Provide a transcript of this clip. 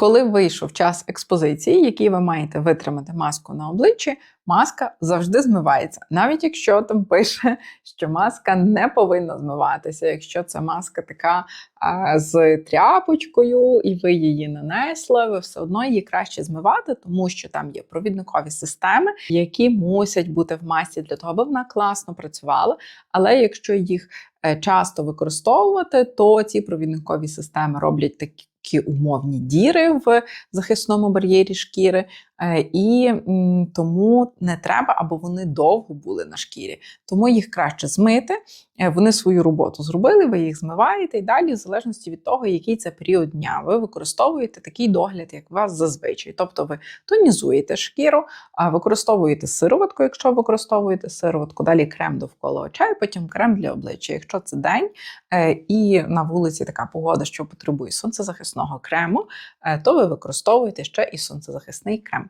Коли вийшов час експозиції, який ви маєте витримати маску на обличчі, маска завжди змивається, навіть якщо там пише, що маска не повинна змиватися. Якщо це маска така а, з тряпочкою, і ви її нанесли, ви все одно її краще змивати, тому що там є провідникові системи, які мусять бути в масці для того, аби вона класно працювала. Але якщо їх е, часто використовувати, то ці провідникові системи роблять такі. Умовні діри в захисному бар'єрі шкіри, і тому не треба, або вони довго були на шкірі. Тому їх краще змити. Е, Вони свою роботу зробили, ви їх змиваєте, і далі, в залежності від того, який це період дня, ви використовуєте такий догляд, як у вас зазвичай. Тобто ви тонізуєте шкіру, використовуєте сироватку, якщо використовуєте сироватку, далі крем довкола очей, потім крем для обличчя. Якщо це день е, і на вулиці така погода, що потребує сонцезахисного крему, е, то ви використовуєте ще і сонцезахисний крем.